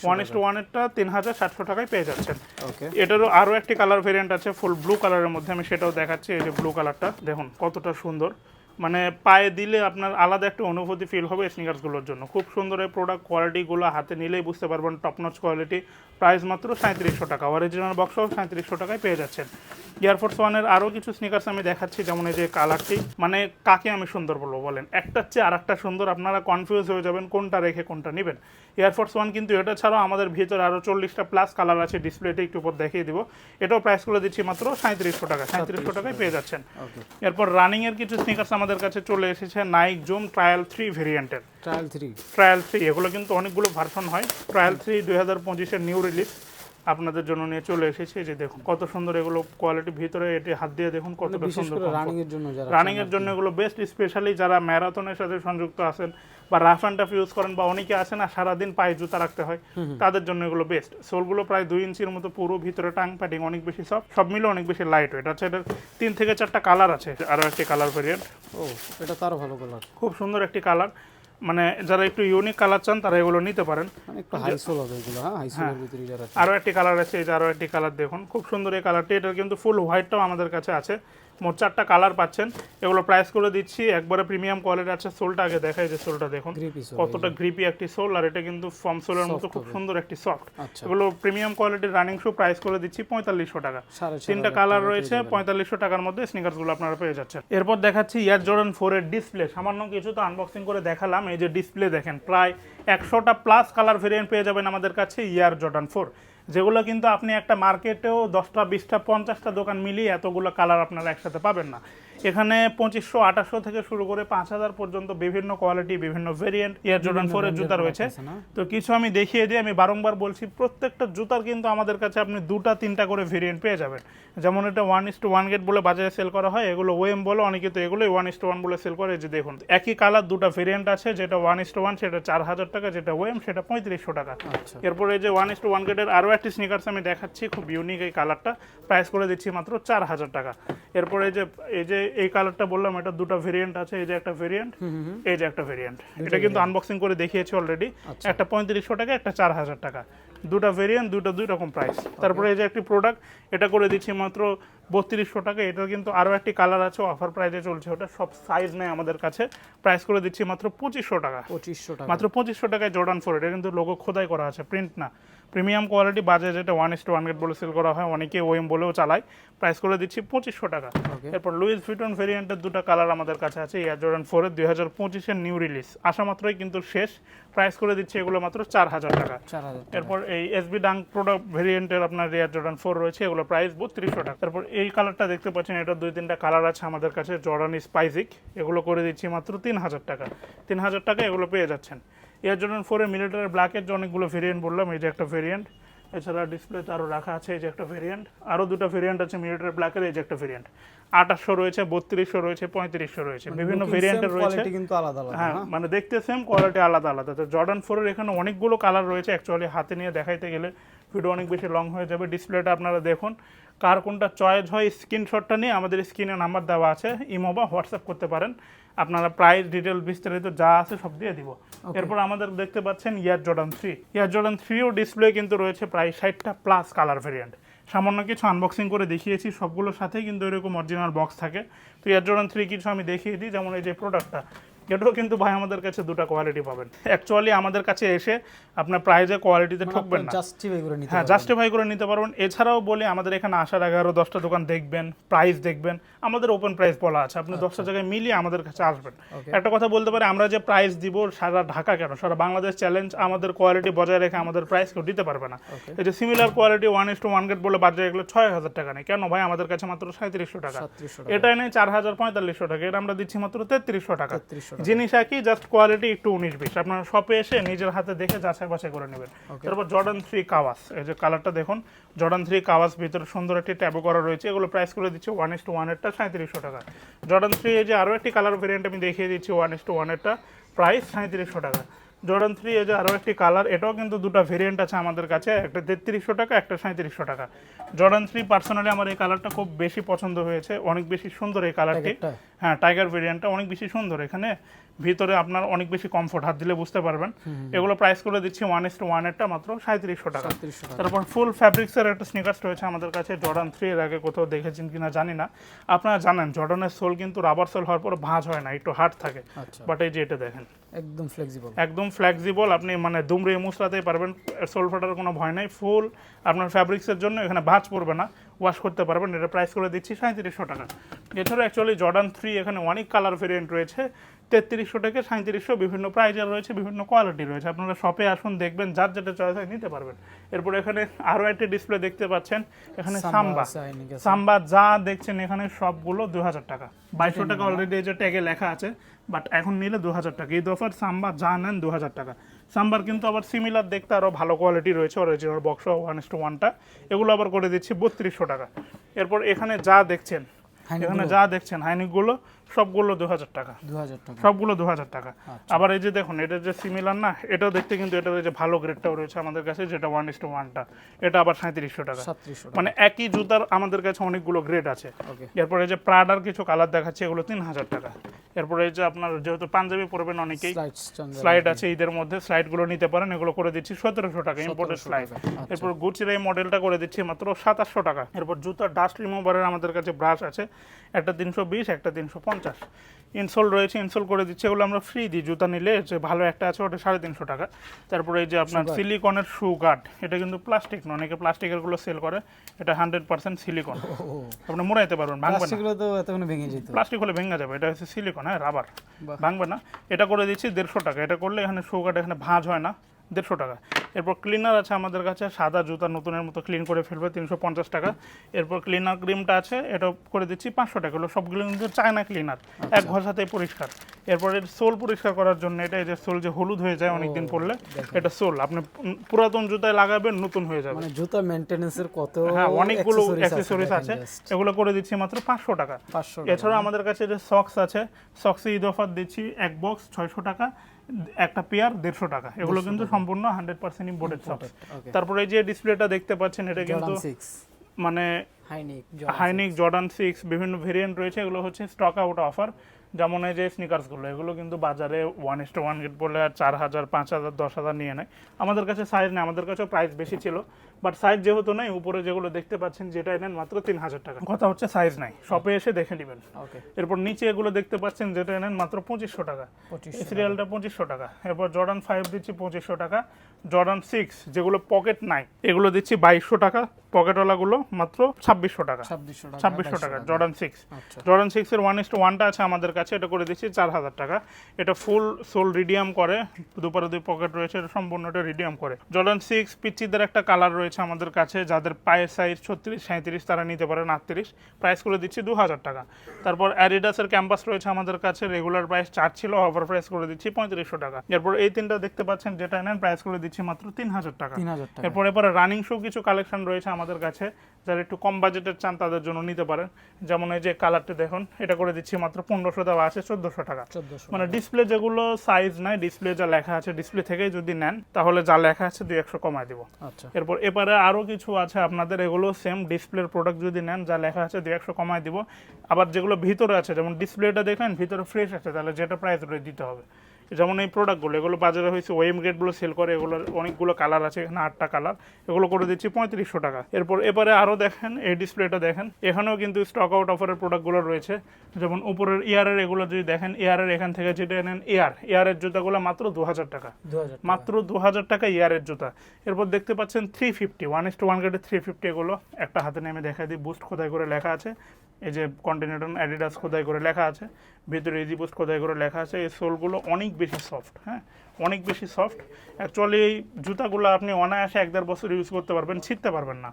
Speaker 1: ওয়ান ইস টু ওয়ানেরটা তিন হাজার সাতশো টাকায় পেয়ে যাচ্ছেন।
Speaker 2: ওকে
Speaker 1: এটারও আরও একটি কালার ভেরিয়েন্ট আছে ফুল ব্লু কালারের মধ্যে আমি সেটাও দেখাচ্ছি এই যে ব্লু কালারটা দেখুন কতটা সুন্দর। মানে পায়ে দিলে আপনার আলাদা একটা অনুভূতি ফিল হবে স্নিকার্সগুলোর জন্য। খুব সুন্দর এই প্রোডাক্ট কোয়ালিটিগুলো হাতে নিলেই বুঝতে পারবেন টপনচ কোয়ালিটি প্রাইস মাত্র সাঁত্রিশশো টাকা। অরিজিনাল বক্সও সাঁত্রিশশো টাকায় পেয়ে যাচ্ছেন। এয়ারফোর্স ওয়ানের আরও কিছু স্নিকার্স আমি দেখাচ্ছি যেমন এই যে কালারটি মানে কাকে আমি সুন্দর বলব বলেন? একটার চেয়ে আর একটা সুন্দর আপনারা কনফিউজ হয়ে যাবেন কোনটা রেখে কোনটা নেবেন। এয়ারফোর্স ওয়ান কিন্তু এটা ছাড়াও আমাদের ভিতরে আরও চল্লিশটা প্লাস কালার আছে ডিসপ্লেটি একটু উপর দেখিয়ে দিব। এটাও প্রাইস করে দিচ্ছি মাত্র সাঁত্রিশশো টাকা সাঁত্রিশশো টাকায় পেয়ে যাচ্ছেন। এরপর রানিংয়ের কিছু স্নিকার্স আমাদের কাছে চলে এসেছে নাইক জুম ট্রায়াল থ্রি ভেরিয়েন্টের
Speaker 2: ট্রায়াল থ্রি
Speaker 1: ট্রায়াল থ্রি এগুলো কিন্তু অনেকগুলো ভার্সন হয়। ট্রায়াল থ্রি দুই হাজার পঁচিশের নিউ রিলিজ আপনাদের জন্য নিয়ে চলে এসেছে। যে দেখুন কত সুন্দর এগুলো কোয়ালিটি ভিতরে এটি হাত দিয়ে দেখুন কতটা সুন্দর
Speaker 2: রানিং এর জন্য
Speaker 1: রানিং এর জন্য এগুলো বেস্ট স্পেশালি যারা ম্যারাথনের সাথে সংযুক্ত আছেন বা রাফ অ্যান্ড টাফ ইউজ করেন বা অনেকে আছেন না সারাদিন পায়ে জুতা রাখতে হয় তাদের জন্য এগুলো বেস্ট সোলগুলো প্রায় দুই ইঞ্চির মতো পুরো ভিতরে টাং প্যাডিং অনেক বেশি সব সব মিলে অনেক বেশি লাইট ওয়েট আছে এটার তিন থেকে চারটা কালার আছে আরও একটি কালার ভেরিয়েন্ট
Speaker 2: ও এটা তারও ভালো কালার
Speaker 1: খুব সুন্দর একটি কালার মানে যারা একটু ইউনিক কালার চান তারা এগুলো নিতে পারেন।
Speaker 2: মানে একটু হাই সোল হবে এগুলো হ্যাঁ? হাই সোলের ভিতরে যারা
Speaker 1: আরও একটি কালার আছে এই যে আরও একটি কালার দেখুন। খুব সুন্দর এই কালারটি এটার কিন্তু ফুল হোয়াইটটাও আমাদের কাছে আছে। মোট চারটা কালার পাচ্ছেন। এগুলো প্রাইস করে দিচ্ছি। একবারে প্রিমিয়াম কোয়ালিটি আছে সোলটা। আগে দেখাই যে সোলটা দেখুন। কতটা গ্রিপি একটি সোল আর এটা কিন্তু ফর্ম সোলের মতো খুব সুন্দর একটি সফট
Speaker 2: আচ্ছা।
Speaker 1: এগুলো প্রিমিয়াম কোয়ালিটির রানিং শু প্রাইস করে দিচ্ছি পঁয়তাল্লিশশো টাকা। তিনটা কালার রয়েছে পঁয়তাল্লিশশো টাকার মধ্যে স্নিকার্সগুলো আপনারা পেয়ে যাচ্ছেন। এরপর দেখাচ্ছি ইয়ার জর্ডান ফোরের ডিসপ্লে সামান্য কিছু তো আনবক্সিং করে দেখালাম। এই যে ডিসপ্লে দেখেন প্রায় একশোটা প্লাস কালার ভেরিয়েন্ট পেয়ে যাবেন আমাদের কাছে ইয়ার জর্ডান ফোর যেগুলো কিন্তু আপনি একটা মার্কেটেও দশটা বিশটা পঞ্চাশটা দোকান মিলিয়ে এতগুলো কালার আপনারা একসাথে পাবেন না। এখানে পঁচিশশো আঠাশশো থেকে শুরু করে পাঁচ হাজার পর্যন্ত বিভিন্ন কোয়ালিটি বিভিন্ন ভেরিয়েন্ট এয়ার জর্ডান ফোরের জুতা রয়েছে। তো কিছু আমি দেখিয়ে দিই আমি বারংবার বলছি প্রত্যেকটা জুতার কিন্তু আমাদের কাছে আপনি দুটা তিনটা করে ভেরিয়েন্ট পেয়ে যাবেন। যেমন এটা one is two one grade বলে বাজারে সেল করা হয় এগুলো ওয়েম বলে অনেকে তো এগুলোই ওয়ান ইস টু ওয়ান বলে সেল করে। যে দেখুন একই কালার দুটা ভেরিয়েন্ট আছে যেটা ওয়ান ইস টু ওয়ান সেটা চার হাজার টাকা যেটা ওয়েম সেটা পঁয়ত্রিশশো টাকা।
Speaker 2: আচ্ছা।
Speaker 1: এরপরে যে ওয়ান ইস টু ওয়ান গেটের আরও একটি স্নিকার্স আমি দেখাচ্ছি খুব ইউনিক এই কালারটা প্রাইস করে দিচ্ছি মাত্র চার হাজার টাকা। এরপরে এই যে এই যে এই কালারটা বললাম এটা দুটো ভেরিয়েন্ট আছে এই যে একটা ভেরিয়েন্ট এই যে একটা ভেরিয়েন্ট এটা কিন্তু আনবক্সিং করে দেখিয়েছি অলরেডি
Speaker 2: আচ্ছা।
Speaker 1: একটা পঁয়ত্রিশশো টাকা একটা চার হাজার টাকা। দুটো ভেরিয়েন্ট দুটো দুই রকম প্রাইস তারপরে এই যে একটি প্রোডাক্ট এটা করে দিচ্ছি মাত্র বত্রিশশো টাকা। এটার কিন্তু আরও একটি কালার আছে অফার প্রাইসে চলছে ওটা সব সাইজ নেই আমাদের কাছে। প্রাইস করে দিচ্ছি মাত্র পঁচিশশো টাকা।
Speaker 2: পঁচিশশো টাকা।
Speaker 1: মাত্র পঁচিশশো টাকায় জর্ডান ফোর এটা কিন্তু লোগো খোদাই করা আছে প্রিন্ট না। প্রিমিয়াম কোয়ালিটি বাজে যেটা one is two one grade বলে সেল করা হয় অনেকে ওএম বলেও চালায়। প্রাইস করে দিচ্ছি পঁচিশশো টাকা। এরপর লুইস ভিটন ভেরিয়েন্টের দুটো কালার আমাদের কাছে আছে এয়ার জর্ডান ফোরের দুই হাজার পঁচিশের নিউ রিলিজ আসা মাত্রই কিন্তু শেষ। প্রাইস করে দিচ্ছি এগুলো মাত্র চার হাজার টাকা। এরপর এই এসবি ডাং প্রোডাক্ট ভেরিয়েন্টের আপনার এয়ার জর্ডান ফোর রয়েছে এগুলো প্রাইস বত্রিশশো টাকা। তারপর এই কালারটা দেখতে পাচ্ছেন এটা দুই তিনটা কালার আছে আমাদের কাছে জর্ডান স্পাইসিক এগুলো করে দিচ্ছি মাত্র তিন হাজার টাকা। তিন হাজার টাকা এগুলো পেয়ে যাচ্ছেন। এয়ার জর্ডান ফোরের মিলিটারি ব্ল্যাকের যে অনেকগুলো ভেরিয়েন্ট বললাম এই যে একটা ভেরিয়েন্ট এছাড়া ডিসপ্লেতে আরও রাখা আছে এই যে একটা ভেরিয়েন্ট আরও দুটো ভেরিয়েন্ট আছে মিলিটারি ব্ল্যাকের এই যে একটা ভেরিয়েন্ট আঠাশশো রয়েছে বত্রিশশো রয়েছে পঁয়ত্রিশশো রয়েছে বিভিন্ন ভেরিয়েন্টের রয়েছে।
Speaker 2: কিন্তু আলাদা আলাদা
Speaker 1: হ্যাঁ মানে দেখতে সেম কোয়ালিটি আলাদা আলাদা। তো জর্ডান ফোরের এখানে অনেকগুলো কালার রয়েছে অ্যাকচুয়ালি হাতে নিয়ে দেখাইতে গেলে ভিডিও অনেক বেশি লং হয়ে যাবে। ডিসপ্লেটা আপনারা দেখুন কার কোনটা চয়েস হয় স্ক্রিনশটটা নিয়ে আমাদের স্ক্রিনে নাম্বার দেওয়া আছে ইমো বা হোয়াটসঅ্যাপ করতে পারেন। আপনারা প্রাইস ডিটেল বিস্তারিত যা আছে সব দিয়ে দিব। এরপর আমাদের দেখতে পাচ্ছেন Air Jordan three Air Jordan থ্রিও display কিন্তু রয়েছে প্রায় ষাটটা প্লাস কালার ভেরিয়েন্ট সামান্য কিছু আনবক্সিং করে দেখিয়েছি সবগুলোর সাথেই কিন্তু এরকম অরিজিনাল বক্স থাকে। তো ইয়ার জর্ডান থ্রি কিছু আমি দেখিয়ে দিই যেমন এই যে প্রোডাক্টটা এটাও কিন্তু ভাই আমাদের কাছে দুটো কোয়ালিটি পাবেন। অ্যাকচুয়ালি আমাদের কাছে এসে আপনার প্রাইজে কোয়ালিটিতে
Speaker 2: মানে
Speaker 1: ঠকবেন না।
Speaker 2: justify করে নিতে
Speaker 1: হ্যাঁ। জাস্টিফাই করে নিতে পারবেন। এছাড়াও বলে আমাদের এখানে আসার আগে আরও দশটা দোকান দেখবেন প্রাইস দেখবেন। আমাদের ওপেন প্রাইস বলা আছে। আপনি দশটা জায়গায় মিলিয়ে আমাদের কাছে আসবেন। একটা কথা বলতে পারি আমরা যে প্রাইস দিব সারা ঢাকা কেন? সারা বাংলাদেশ চ্যালেঞ্জ আমাদের কোয়ালিটি বজায় রেখে আমাদের প্রাইস কেউ দিতে পারবে না। এই যে similar quality one is to one gate বলে বাজারে এগুলো ছয় হাজার টাকা নেই। কেন ভাই? আমাদের কাছে মাত্র সাঁত্রিশশো টাকা।
Speaker 2: 3700 টাকা।
Speaker 1: এটা নেই চার হাজার পঁয়তাল্লিশশো টাকা। এটা আমরা দিচ্ছি মাত্র তেত্রিশশো টাকা।
Speaker 2: 3300 টাকা।
Speaker 1: জিনিস একই জাস্ট কোয়ালিটি একটু উনিশ বিশ। আপনারা শপে এসে নিজের হাতে দেখে যাচাই বাছাই করে নেবেন। তারপর জর্ডান থ্রি কাওয়াস এই যে কালারটা দেখুন জর্ডান থ্রি কাওয়াস ভিতরে সুন্দর একটি ট্যাবো করা রয়েছে। এগুলো প্রাইস করে দিচ্ছে ওয়ান ইস টু ওয়ানেরটা সাঁত্রিশশো টাকা। জর্ডান থ্রি এই যে আরও একটি কালার ভেরিয়েন্ট আমি দেখিয়ে দিচ্ছি ওয়ান ইস টু ওয়ানেরটা প্রাইস সাঁত্রিশশো টাকা। জর্ডান থ্রি এই যে আরও একটি কালার এটাও কিন্তু দুটো ভেরিয়েন্ট আছে আমাদের কাছে। একটা তেত্রিশশো টাকা একটা সাঁত্রিশশো টাকা। জর্ডান থ্রি পার্সোনালি আমার এই কালারটা খুব বেশি পছন্দ হয়েছে। অনেক বেশি সুন্দর এই কালারটি হ্যাঁ টাইগার ভেরিয়েন্টটা অনেক বেশি সুন্দর এখানে। ভিতরে আপনার অনেক বেশি কমফোর্ট হাত দিলে বুঝতে পারবেন। এগুলো প্রাইস করে দিচ্ছি ওয়ান ইস টু ওয়ানেরটা মাত্র সাঁত্রিশশো টাকা। তারপর ফুল ফ্যাব্রিক্সের একটা স্নিকার্স রয়েছে আমাদের কাছে জর্ডান থ্রি এর আগে কোথাও দেখেছেন কিনা জানি না। আপনারা জানেন জর্ডানের সোল কিন্তু রাবার সোল হওয়ার পর ভাঁজ হয় না একটু হার্ড থাকে।
Speaker 2: আচ্ছা।
Speaker 1: বাট এই যে এটা দেখেন।
Speaker 2: একদম ফ্লেক্সিবল
Speaker 1: একদম ফ্লেক্সিবল আপনি মানে দুমড়ে মুসরাতেই পারবেন সোল ফাটার কোনো ভয় নাই ফুল আপনার ফ্যাব্রিক্সের জন্য এখানে ভাঁজ পড়বে না ওয়াশ করতে পারবেন এটা প্রাইস করে দিচ্ছি সাঁত্রিশশো টাকা। এছাড়া অ্যাকচুয়ালি জর্ডান থ্রি এখানে অনেক কালার ভেরিয়েন্ট রয়েছে তেত্রিশশো থেকে সাঁত্রিশশো বিভিন্ন প্রাইজের রয়েছে বিভিন্ন কোয়ালিটি রয়েছে। আপনারা শপে আসুন দেখবেন যার যেটা চয়েস হয় নিতে পারবেন। এরপর এখানে আরও একটি ডিসপ্লে দেখতে পাচ্ছেন। এখানে সাম্বা সাম্বা। যা দেখছেন এখানে সবগুলো দু হাজার টাকা। বাইশশো টাকা অলরেডি এই যে ট্যাগে লেখা আছে বাট এখন নিলে দু হাজার টাকা। এই দফার সাম্বা যা নেন দু হাজার টাকা। সাম্বার কিন্তু আবার সিমিলার দেখতে আরও ভালো কোয়ালিটি রয়েছে অরিজিনাল বক্স ওয়ান টু। ওয়ানটা এগুলো আবার করে দিচ্ছি বত্রিশশো টাকা। এরপর এখানে যা দেখছেন এখানে যা দেখছেন হাইনিকগুলো সবগুলো দু হাজার টাকা।
Speaker 2: দু হাজার টাকা।
Speaker 1: সবগুলো দু হাজার টাকা আবার এই যে দেখুন এটা যে সিমিলার না এটাও দেখতে কিন্তু এটা যে ভালো গ্রেডটাও রয়েছে আমাদের কাছে যেটা ওয়ান ইস টু। ওয়ানটা এটা আবার সাঁত্রিশশো টাকা। মানে একই জুতার আমাদের কাছে অনেকগুলো গ্রেড আছে। এরপরে এই যে প্রাডার কিছু কালার দেখাচ্ছে এগুলো তিন হাজার টাকা। এরপরে এই যে আপনার যেহেতু পাঞ্জাবি পরবেন অনেকেই স্লাইড আছে ঈদের মধ্যে স্লাইডগুলো নিতে পারেন এগুলো করে দিচ্ছি সতেরোশো টাকা ইম্পোর্টেড স্লাইড
Speaker 2: আচ্ছা।
Speaker 1: এরপর গুচির এই মডেলটা করে দিচ্ছি মাত্র সাতাশশো টাকা। এরপর জুতার ডাস্ট রিমুভারের আমাদের কাছে ব্রাশ আছে একটা তিনশো বিশ একটা তিনশো পঞ্চাশ। ইনসোল রয়েছে ইনসোল করে দিচ্ছে এগুলো আমরা ফ্রি দিই। জুতা নিলে যে ভালো একটা আছে ওটা সাড়ে তিনশো টাকা। তারপরে এই যে আপনার সিলিকনের শু গার্ড এটা কিন্তু প্লাস্টিক না অনেকে প্লাস্টিকেরগুলো সেল করে এটা হান্ড্রেড পার্সেন্ট সিলিকন আপনি মুড়াইতে পারবেন ভাঙবে না।
Speaker 2: তো ভেঙে যেত।
Speaker 1: প্লাস্টিক হলে ভেঙে যাবে এটা হচ্ছে সিলিকন হ্যাঁ রাবার। ভাঙবে না। এটা করে দিচ্ছি দেড়শো টাকা এটা করলে এখানে সুগার এখানে ভাঁজ হয় না। দেড়শো টাকা। এরপর ক্লিনার আছে আমাদের কাছে সাদা জুতা নতুনের মতো ক্লিন করে ফেলবে তিনশো পঞ্চাশ টাকা। এরপর ক্লিনার ক্রিমটা আছে এটা করে দিচ্ছি পাঁচশো টাকা। হলো সবগুলো কিন্তু চায়না ক্লিনার এক ঘষাতেই পরিষ্কার। এরপরে সোল পরিষ্কার করার জন্য এটা এই যে সোল যে হলুদ হয়ে যায় অনেকদিন পরলে এটা সোল। আপনি পুরাতন জুতায় লাগাবেন নতুন হয়ে যাবে।
Speaker 2: মানে জুতা মেনটেনেন্সের কত
Speaker 1: হ্যাঁ অনেকগুলো অ্যাক্সেসরিজ আছে। এগুলো করে দিচ্ছি মাত্র পাঁচশো টাকা।
Speaker 2: পাঁচশো
Speaker 1: এছাড়া আমাদের কাছে যে সক্স আছে সক্সে ঈদ অফার দিচ্ছি এক বক্স ছয়শো টাকা। একটা পেয়ার দেড়শো টাকা। এগুলো কিন্তু সম্পূর্ণ হান্ড্রেড পার্সেন্ট ইম্পোর্টেড সক্স তারপরে এই যে ডিসপ্লেটা দেখতে পাচ্ছেন এটা কিন্তু মানে
Speaker 2: high neck
Speaker 1: high neck Jordan six বিভিন্ন ভেরিয়েন্ট রয়েছে এগুলো হচ্ছে স্টক আউট অফার যেমন এই যে স্নিকার্সগুলো এগুলো কিন্তু বাজারে ওয়ান ইস ওয়ান গেট বলে আর চার হাজার পাঁচ হাজার দশ হাজার নিয়ে নেয়। আমাদের কাছে সাইজ নেই আমাদের কাছেও প্রাইস বেশি ছিল। বাট সাইজ যেহেতু নেই উপরে যেগুলো দেখতে পাচ্ছেন যেটা এনেন মাত্র তিন হাজার টাকা। কথা হচ্ছে সাইজ নাই শপে এসে দেখে নেবেন। এরপর নিচে এগুলো দেখতে পাচ্ছেন যেটা এনেন মাত্র পঁচিশশো টাকা।
Speaker 2: পঁচিশ
Speaker 1: সিরিয়ালটা পঁচিশশো টাকা। এরপর জর্ডান ফাইভ দিচ্ছি পঁচিশশো টাকা। জর্ডান সিক্স যেগুলো পকেট নাই। এগুলো দিচ্ছি বাইশশো টাকা পকেটওয়ালাগুলো মাত্র ছাব্বিশশো টাকা।
Speaker 2: ছাব্বিশশো টাকা
Speaker 1: জর্ডান সিক্স জর্ডান সিক্সের ওয়ান ইস্ট ওয়ানটা আছে আমাদের কাছে এটা করে দিচ্ছি চার হাজার টাকা। এটা ফুল সোল রিডিয়াম করে দুপারে দুই পকেট রয়েছে এটা সম্পূর্ণ এটা রিডিয়াম করে। জর্ডান সিক্স পিচ্চিদের একটা কালার রয়েছে আমাদের কাছে যাদের পায়ের সাইজ ছত্রিশ সাঁত্রিশ তারা নিতে পারেন আটত্রিশ। প্রাইস করে দিচ্ছি দু হাজার টাকা। তারপর অ্যাডিডাসের ক্যাম্পাস রয়েছে আমাদের কাছে রেগুলার প্রাইস চার ছিল অফার প্রাইস করে দিচ্ছি পঁয়ত্রিশশো টাকা। এরপর এই তিনটা দেখতে পাচ্ছেন যেটা নেন প্রাইস করে দিচ্ছি মাত্র তিন হাজার টাকা।
Speaker 2: তিন হাজার টাকা।
Speaker 1: এরপর এরপরে রানিং শু কিছু কালেকশন রয়েছে আমাদের কাছে যারা একটু কম বাজেটের চান তাদের জন্য নিতে পারেন। যেমন এই যে কালারটা দেখুন এটা করে দিচ্ছি মাত্র পনেরোশো দেওয়া আছে চোদ্দোশো টাকা। মানে ডিসপ্লে যেগুলো সাইজ নাই ডিসপ্লে যা লেখা আছে ডিসপ্লে থেকেই যদি নেন তাহলে যা লেখা আছে দুই একশো কমায় দিব।
Speaker 2: আচ্ছা।
Speaker 1: এরপর এবারে আরও কিছু আছে আপনাদের এগুলো সেম ডিসপ্লের প্রোডাক্ট যদি নেন যা লেখা আছে দুই একশো কমায় দিব। আবার যেগুলো ভিতরে আছে যেমন ডিসপ্লেটা দেখলেন ভিতরে ফ্রেশ আছে তাহলে যেটা প্রাইস ওটা দিতে হবে। যেমন এই প্রোডাক্টগুলো এগুলো বাজারে হয়েছে ওয়েম গেটগুলো সেল করে এগুলোর অনেকগুলো কালার আছে এখানে আটটা কালার এগুলো করে দিচ্ছি পঁয়ত্রিশশো টাকা। এরপর এবারে আরও দেখেন এই ডিসপ্লেটা দেখেন। এখানেও কিন্তু স্টক আউট অফারের প্রোডাক্টগুলো রয়েছে। যেমন উপরের ইয়ারের এগুলো যদি দেখেন এয়ারের এখান থেকে যেটা নেন এয়ার এয়ারের জুতাগুলো মাত্র দু হাজার টাকা।
Speaker 2: দু হাজার
Speaker 1: মাত্র দু হাজার টাকা ইয়ারের জুতা। এরপর দেখতে পাচ্ছেন three fifty one is to one গেটের থ্রি ফিফটি এগুলো। একটা হাতে নেমে দেখা দিই বুস্ট কোথায় করে লেখা আছে। এই যে কন্টিনেন্টাল অ্যাডিডাস খোদাই করে লেখা আছে, ভিতরে ইজিপোস্ট খোদাই করে লেখা আছে, এই সোলগুলো অনেক বেশি সফট হ্যাঁ? অনেক বেশি সফট। অ্যাকচুয়ালি এই জুতাগুলো আপনি অনায়াসে এক দেড় বছর ইউজ করতে পারবেন ছিটতে পারবেন না।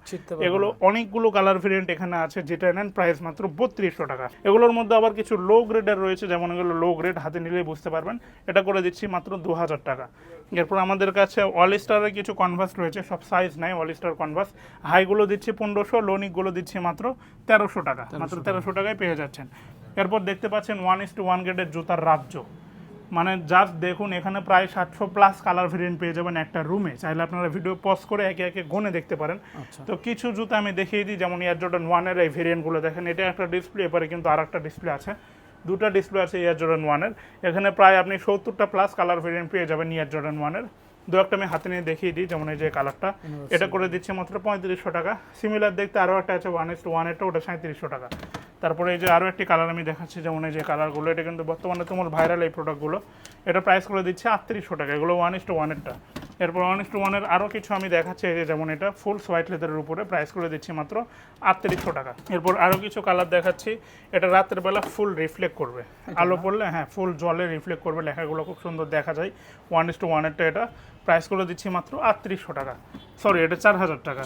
Speaker 1: এগুলো অনেকগুলো কালার ভেরিয়েন্ট এখানে আছে যেটা নেন প্রাইস মাত্র বত্রিশশো টাকা। এগুলোর মধ্যে আবার কিছু লো গ্রেডের রয়েছে যেমন এগুলো লো গ্রেড হাতে নিলেই বুঝতে পারবেন। এটা করে দিচ্ছি মাত্র দু হাজার টাকা। এরপর আমাদের কাছে অল স্টারের কিছু কনভার্স রয়েছে সব সাইজ নাই অল স্টার কনভার্স হাইগুলো দিচ্ছি পনেরোশো লোনিকগুলো দিচ্ছি মাত্র তেরোশো টাকা। মাত্র তেরোশো টাকায় পেয়ে যাচ্ছেন। এরপর দেখতে পাচ্ছেন ওয়ান ইস টু ওয়ান গ্রেডের জুতার রাজ্য। মানে জাস্ট দেখুন এখানে প্রায় সাতশো প্লাস কালার ভেরিয়েন্ট পেয়ে যাবেন একটা রুমে চাইলে আপনারা ভিডিও পজ করে একে একে গুনে দেখতে পারেন।
Speaker 2: আচ্ছা।
Speaker 1: তো কিছু জুতো আমি দেখিয়ে দিই যেমন এয়ার জর্ডান ওয়ানের এই ভেরিয়েন্টগুলো দেখেন এটা একটা ডিসপ্লে এবারে কিন্তু আর একটা ডিসপ্লে আছে। দুটো ডিসপ্লে আছে এয়ার জর্ডান ওয়ানের এখানে প্রায় আপনি সত্তরটা প্লাস কালার ভেরিয়েন্ট পেয়ে যাবেন ইয়ার জর্ডান ওয়ানের দু একটা আমি হাতে নিয়ে দেখিয়ে দিই যেমন এই যে কালারটা। এটা করে দিচ্ছে মাত্র পঁয়ত্রিশশো টাকা। সিমিলার দেখতে আরও একটা আছে ওয়ান টু ওয়ান এটা ওটা সাঁত্রিশশো টাকা। তারপরে এই যে আরও একটি কালার আমি দেখাচ্ছি যেমন এই যে কালারগুলো এটা কিন্তু বর্তমানে তোমার ভাইরাল এই প্রোডাক্টগুলো এটা প্রাইস করে দিচ্ছে আটত্রিশশো টাকা এগুলো ওয়ান ইস টু ওয়ানেরটা এরপর ওয়ান ইস টু ওয়ানের আরও কিছু আমি দেখাচ্ছি এই যে যেমন এটা ফুল হোয়াইট লেদারের উপরে প্রাইস করে দিচ্ছি মাত্র আটত্রিশশো টাকা। এরপর আরও কিছু কালার দেখাচ্ছি এটা রাতের বেলা ফুল রিফ্লেক্ট করবে। আলো পড়লে হ্যাঁ ফুল জলে রিফ্লেক্ট করবে লেখাগুলো খুব সুন্দর দেখা যায়। ওয়ান ইস টু ওয়ানেরটা এটা। প্রাইস করে দিচ্ছি মাত্র আটত্রিশশো টাকা। সরি এটা চার হাজার টাকা।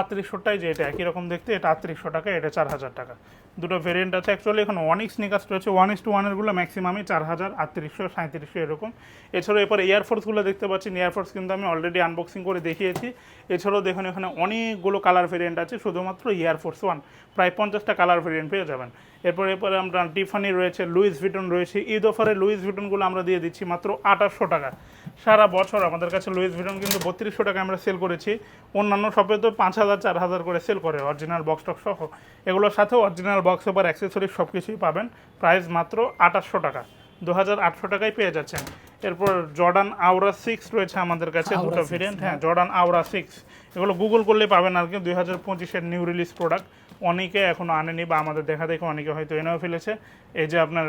Speaker 1: আটত্রিশশোটাই যে এটা একই রকম দেখতে এটা আটত্রিশশো টাকা এটা চার হাজার টাকা। দুটো ভেরিয়েন্ট আছে অ্যাকচুয়ালি এখন অনেক স্নিকার্স রয়েছে। ওয়ান ইস টু ওয়ানেরগুলো ম্যাক্সিমামই চার হাজার আটত্রিশশো সাঁত্রিশশো এরকম। এছাড়াও এরপর এয়ারফোর্সগুলো দেখতে পাচ্ছেন। এয়ারফোর্স কিন্তু আমি অলরেডি আনবক্সিং করে দেখিয়েছি। এছাড়াও দেখুন এখানে অনেকগুলো কালার ভেরিয়েন্ট আছে শুধুমাত্র এয়ারফোর্স ওয়ান প্রায় পঞ্চাশটা কালার ভেরিয়েন্ট পেয়ে যাবেন। এরপর এরপরে আমরা টিফানি রয়েছে লুইস ভিটন রয়েছে। ঈদ অফারে লুইস ভিটনগুলো আমরা দিয়ে দিচ্ছি মাত্র আঠাশশো টাকা। সারা বছর আমাদের কাছে লুইস ভিটন কিন্তু বত্রিশশো টাকা আমরা সেল করেছি। অন্যান্য শপে তো পাঁচ হাজার চার হাজার করে সেল করে অরিজিনাল বক্স টক সহ। এগুলোর সাথেও অরিজিনাল বক্স ওভার অ্যাক্সেসরিজ সব কিছুই পাবেন। প্রাইস মাত্র আঠাশশো টাকা। দু হাজার আটশো টাকায় পেয়ে যাচ্ছেন। এরপর জর্ডান আউরা সিক্স রয়েছে আমাদের কাছে দুটো
Speaker 2: 6,
Speaker 1: ভেরিয়েন্ট হ্যাঁ। জর্ডান আউরা সিক্স এগুলো গুগল করলে পাবেন আর কি দুই হাজার পঁচিশের নিউ রিলিজ প্রোডাক্ট অনেকে এখনও আনেনি বা আমাদের দেখা দেখে অনেকে হয়তো এনেও ফেলেছে। এই যে আপনার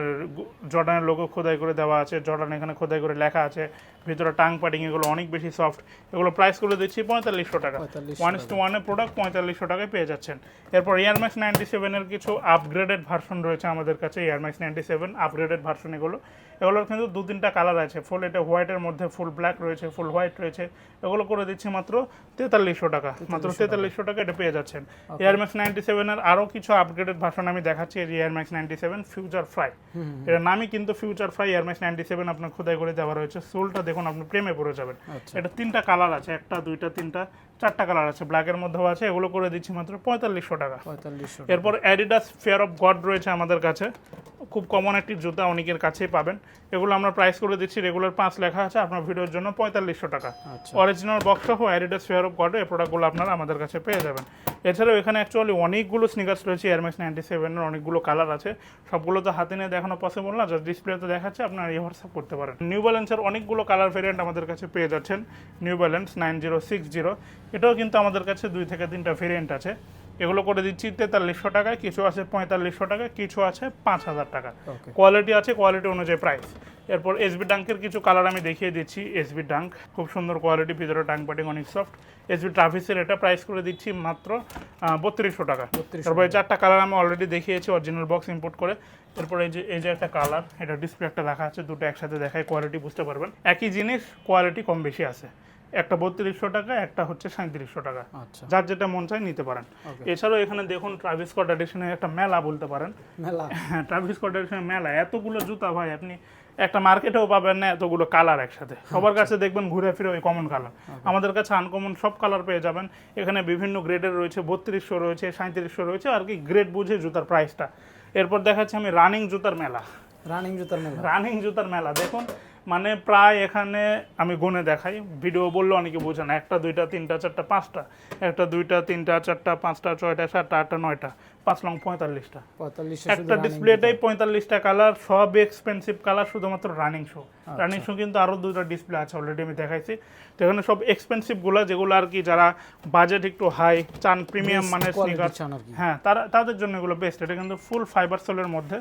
Speaker 1: জর্ডানের লোগো খোদাই করে দেওয়া আছে জর্ডান এখানে খোদাই করে লেখা আছে ভিতরে টাং পাটিং এগুলো অনেক বেশি সফট এগুলো প্রাইস করে দিচ্ছি পঁয়তাল্লিশশো টাকা। ওয়ান ইস টু ওয়ানের প্রোডাক্ট পঁয়তাল্লিশশো টাকায় পেয়ে যাচ্ছেন। এরপর এয়ারম্যাক্স নাইনটি সেভেনের কিছু আপগ্রেডেড ভার্সন রয়েছে আমাদের কাছে Air Max ninety seven upgraded version এগুলো। এগুলোর কিন্তু দু তিনটা কালার আছে ফুল এটা হোয়াইটের মধ্যে ফুল ব্ল্যাক রয়েছে ফুল হোয়াইট রয়েছে। এগুলো করে দিচ্ছি মাত্র তেতাল্লিশশো টাকা মাত্র তেতাল্লিশশো টাকা এটা পেয়ে যাচ্ছেন। এয়ারম্যাক্স নাইনটি সেভেনের আরও কিছু আপগ্রেডেড ভার্সন আমি দেখাচ্ছি Air Max ninety seven future fry এটা নামই কিন্তু ফিউচার ফ্রাই এয়ারম্যাক্স নাইনটি সেভেন আপনার খোদাই করে দেওয়া রয়েছে। সোলটা দেখুন আপনি প্রেমে পড়ে যাবেন।
Speaker 2: আচ্ছা।
Speaker 1: এটা তিনটা কালার আছে একটা দুইটা তিনটা। চারটা কালার আছে ব্ল্যাকের মধ্যেও আছে এগুলো করে দিচ্ছি মাত্র পঁয়তাল্লিশশো টাকা।
Speaker 2: পঁয়তাল্লিশশো
Speaker 1: এরপর অ্যাডিডাস ফেয়ার অফ গড রয়েছে আমাদের কাছে। খুব কমন একটি জুতা অনেকের কাছেই পাবেন। এগুলো আমরা প্রাইস করে দিচ্ছি রেগুলার পাঁচ লেখা আছে আপনার ভিডিওর জন্য পঁয়তাল্লিশশো টাকা।
Speaker 2: আচ্ছা।
Speaker 1: অরিজিনাল বক্স সহ অ্যাডিডাস ফেয়ার অফ গড এই প্রোডাক্টগুলো আপনারা আমাদের কাছে পেয়ে যাবেন। এছাড়াও এখানে অ্যাকচুয়ালি অনেকগুলো স্নিকার্স রয়েছে এয়ারম্যাক্স নাইনটি সেভেনের অনেকগুলো কালার আছে। সবগুলো তো হাতে নিয়ে দেখানো পসিবল না জাস্ট ডিসপ্লেতে দেখাচ্ছে আপনারা এই হোয়াটসঅ্যাপ করতে পারেন। নিউ ব্যালেন্সের অনেকগুলো কালার ভেরিয়েন্ট আমাদের কাছে পেয়ে যাচ্ছেন। New Balance nine zero six zero এটাও কিন্তু আমাদের কাছে দুই থেকে তিনটা ভেরিয়েন্ট আছে। এগুলো করে দিচ্ছি তেতাল্লিশশো টাকায় কিছু আছে পঁয়তাল্লিশশো টাকা কিছু আছে পাঁচ হাজার টাকা। কোয়ালিটি আছে কোয়ালিটি অনুযায়ী প্রাইস এরপর এসবি ডাঙ্কের কিছু কালার আমি দেখিয়ে দিচ্ছি। এসবি ডাঙ্ক খুব সুন্দর কোয়ালিটি ভিতরে ডাঙ্ক পাটিং অনেক সফট এসবি ট্রাফিসের এটা প্রাইস করে দিচ্ছি মাত্র বত্রিশশো টাকা।
Speaker 2: 3200
Speaker 1: তারপর চারটা কালার আমি অলরেডি দেখিয়েছি অরিজিনাল বক্স ইম্পোর্ট করে। এরপর এই যে এই যে একটা কালার এটা ডিসপ্লে একটা রাখা আছে দুটো একসাথে দেখায় কোয়ালিটি বুঝতে পারবেন। একই জিনিস কোয়ালিটি কম বেশি আছে। একটা বত্রিশশো টাকা একটা হচ্ছে সাঁত্রিশশো টাকা।
Speaker 2: আচ্ছা।
Speaker 1: যার যেটা মন চায় নিতে পারেন। এছাড়াও এখানে দেখুন ট্রাভিস স্কট এডিশনের একটা মেলা বলতে পারেন।
Speaker 2: মেলা।
Speaker 1: হ্যাঁ ট্রাভিস স্কট এডিশনের মেলা। এতগুলো জুতা ভাই আপনি একটা মার্কেটেও পাবেন না এতগুলো কালার একসাথে। সবার কাছে দেখবেন ঘুরে ফিরে ওই কমন কালার আমাদের কাছে আনকমন সব কালার পেয়ে যাবেন। এখানে বিভিন্ন গ্রেডের রয়েছে বত্রিশশো রয়েছে সাঁত্রিশশো রয়েছে আর কি গ্রেড বুঝে জুতার প্রাইসটা এরপর দেখাচ্ছি আমি রানিং জুতার মেলা।
Speaker 2: রানিং জুতার মেলা।
Speaker 1: রানিং জুতার মেলা। দেখুন মানে প্রায় এখানে আমি গুনে দেখাই। ভিডিও বললে অনেকে বোঝে না একটা দুইটা তিনটা চারটা পাঁচটা। একটা দুইটা তিনটা চারটা পাঁচটা ছয়টা সাতটা আটটা নয়টা পাঁচ লং পঁয়তাল্লিশটা। একটা ডিসপ্লেটাই পঁয়তাল্লিশটা কালার সব এক্সপেন্সিভ কালার শুধুমাত্র রানিং শো। রানিং শো কিন্তু আরও দুটো ডিসপ্লে আছে অলরেডি আমি দেখাইছি। তো এখানে সব এক্সপেন্সিভগুলো যেগুলো আর কি যারা বাজেট একটু হাই চান প্রিমিয়াম মানের স্নিকার হ্যাঁ তারা তাদের জন্য এগুলো বেস্ট এটা কিন্তু ফুল ফাইবার সোলের মধ্যে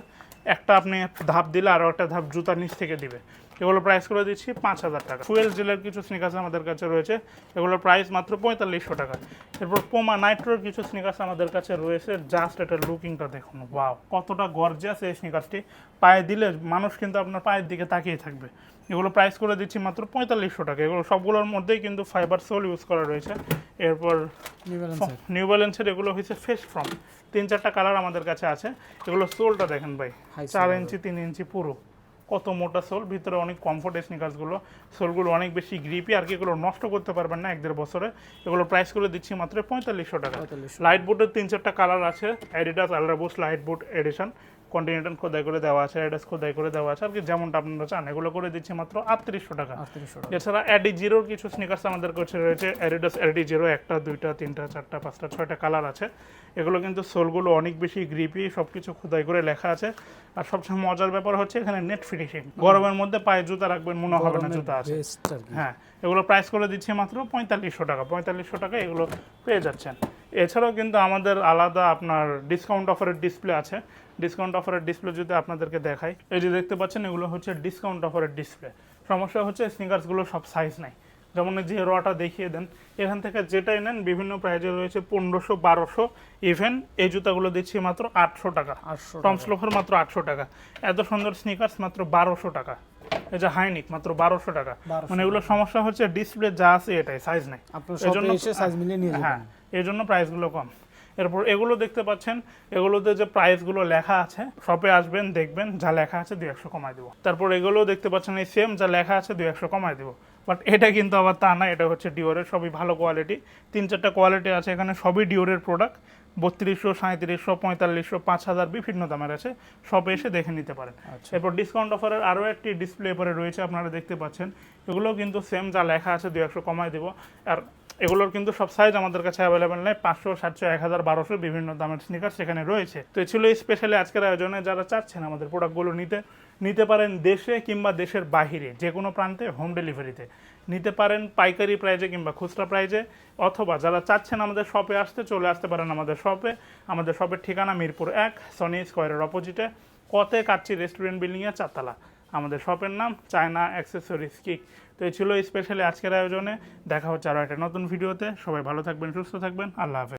Speaker 1: একটা আপনি ধাপ দিলে আরও একটা ধাপ জুতার নিচ থেকে দিবে। এগুলো প্রাইস করে দিচ্ছি পাঁচ হাজার টাকা। ফুয়েল জেলের কিছু স্নিকার্স আমাদের কাছে রয়েছে। এগুলোর প্রাইস মাত্র পঁয়তাল্লিশশো টাকা। এরপর পোমা নাইট্রোর কিছু স্নিকার্স আমাদের কাছে রয়েছে। জাস্ট এটার লুকিংটা দেখুন। ওয়াও কতটা গর্জিয়াস এই স্নিকার্সটি পায়ে দিলে মানুষ কিন্তু আপনার পায়ের দিকে তাকিয়ে থাকবে। এগুলো প্রাইস করে দিচ্ছি মাত্র পঁয়তাল্লিশশো টাকা। এগুলো সবগুলোর মধ্যেই কিন্তু ফাইবার সোল ইউজ করা রয়েছে। এরপর
Speaker 2: নিউ ব্যালেন্সের
Speaker 1: এগুলো হচ্ছে ফেস ফ্রম তিন চারটা কালার আমাদের কাছে আছে। এগুলো সোলটা দেখেন ভাই। চার ইঞ্চি তিন ইঞ্চি পুরো। কত মোটা সোল ভিতরে অনেক কমফোর্ট স্নিকার্সগুলো সোলগুলো অনেক বেশি গ্রিপি আর কি এগুলো নষ্ট করতে পারবেন না এক দেড় বছরে। এগুলো প্রাইস করে দিচ্ছি মাত্র পঁয়তাল্লিশশো টাকা। লাইট বুটের তিন চারটা কালার আছে অ্যাডিডাস আলরাবুস লাইট বোর্ড এডিশন কন্টিনেন্টাল খোদাই করে দেওয়া আছে অ্যাডিডাস খোদাই করে দেওয়া আছে আর কি যেমনটা আপনারা চান এগুলো করে দিচ্ছে মাত্র আটত্রিশশো টাকা। এছাড়া অ্যাডি জিরোর কিছু স্নিকার্স আমাদের কাছে রয়েছে অ্যাডিডাস অ্যাডি জিরো একটা দুইটা তিনটা চারটা পাঁচটা ছয়টা কালার আছে। এগুলো কিন্তু সোলগুলো অনেক বেশি গ্রিপি সব কিছু খোদাই করে লেখা আছে। আর সবচেয়ে মজার ব্যাপার হচ্ছে এখানে নেট ফিনিশিং গরমের মধ্যে পায়ে জুতা রাখবেন মনে হবে না জুতা আছে। হ্যাঁ এগুলো প্রাইস করে দিচ্ছে মাত্র পঁয়তাল্লিশশো টাকা। পঁয়তাল্লিশশো টাকা এগুলো পেয়ে যাচ্ছেন। এছাড়াও কিন্তু আমাদের আলাদা আপনার ডিসকাউন্ট অফারের ডিসপ্লে আছে। ডিসকাউন্ট অফারের ডিসপ্লে যদি আপনাদেরকে দেখাই এই যে দেখতে পাচ্ছেন এগুলো হচ্ছে ডিসকাউন্ট অফারের ডিসপ্লে সমস্যা হচ্ছে স্নিকার্সগুলো সব সাইজ নাই। যেমন যে রটা দেখিয়ে দেন এখান থেকে যেটাই নেন বিভিন্ন প্রাইজে রয়েছে পনেরোশো বারোশো ইভেন এই জুতাগুলো দিচ্ছি মাত্র আটশো টাকা।
Speaker 2: আটশো
Speaker 1: টম স্লোফার মাত্র আটশো টাকা। এত সুন্দর স্নিকার্স মাত্র বারোশো টাকা। এই যে হাইনিক মাত্র বারোশো টাকা। মানে এগুলো সমস্যা হচ্ছে ডিসপ্লে যা আছে এটাই সাইজ নাই।
Speaker 2: আপনার এসে সাইজ মিলিয়ে নিয়ে
Speaker 1: হ্যাঁ
Speaker 2: যাবেন।
Speaker 1: এই জন্য প্রাইসগুলো কম। এরপর এগুলো দেখতে পাচ্ছেন এগুলোতে যে প্রাইসগুলো লেখা আছে শপে আসবেন দেখবেন যা লেখা আছে দুই একশো কমাই দেবো। তারপর এগুলো দেখতে পাচ্ছেন এই সেম যা লেখা আছে দুই একশো কমাই দেবো। বাট এটা কিন্তু আবার তা না এটা হচ্ছে ডিওরের সবই ভালো কোয়ালিটি তিন চারটা কোয়ালিটি আছে এখানে সবই ডিওরের প্রোডাক্ট বত্রিশশো সাঁত্রিশশো পঁয়তাল্লিশশো পাঁচ হাজার বিভিন্ন দামের আছে। সব এসে দেখে নিতে পারেন।
Speaker 2: আচ্ছা।
Speaker 1: এরপর ডিসকাউন্ট অফারের আরও একটি ডিসপ্লে পরে রয়েছে আপনারা দেখতে পাচ্ছেন। এগুলো কিন্তু সেম যা লেখা আছে দুই একশো কমাই দেবো। আর এগুলোর কিন্তু সব সাইজ আমাদের কাছে অ্যাভেলেবেল নেই। পাঁচশো, সাতশো, এক হাজার, বারোশো বিভিন্ন দামের স্নিকার সেখানে রয়েছে। তো ছিল স্পেশালি আজকের আয়োজনে যারা চাচ্ছেন আমাদের প্রোডাক্টগুলো নিতে নিতে পারেন দেশে কিংবা দেশের বাহিরে যে কোনো প্রান্তে হোম ডেলিভারিতে নিতে পারেন পাইকারি প্রাইজে কিংবা খুচরা প্রাইজে অথবা যারা চাচ্ছেন আমাদের শপে আসতে, চলে আসতে পারেন আমাদের শপে আমাদের শপের ঠিকানা মিরপুর এক সনি স্কোয়ারের অপোজিটে কতে কাচ্ছি রেস্টুরেন্ট বিল্ডিংয়ে চারতলা। আমাদের শপের নাম চায়না অ্যাক্সেসরিজ কিক তো এই ছিল স্পেশালি আজকের আয়োজনে। দেখা হচ্ছে আরও একটা নতুন ভিডিওতে সবাই ভালো থাকবেন, সুস্থ থাকবেন। আল্লাহ হাফেজ।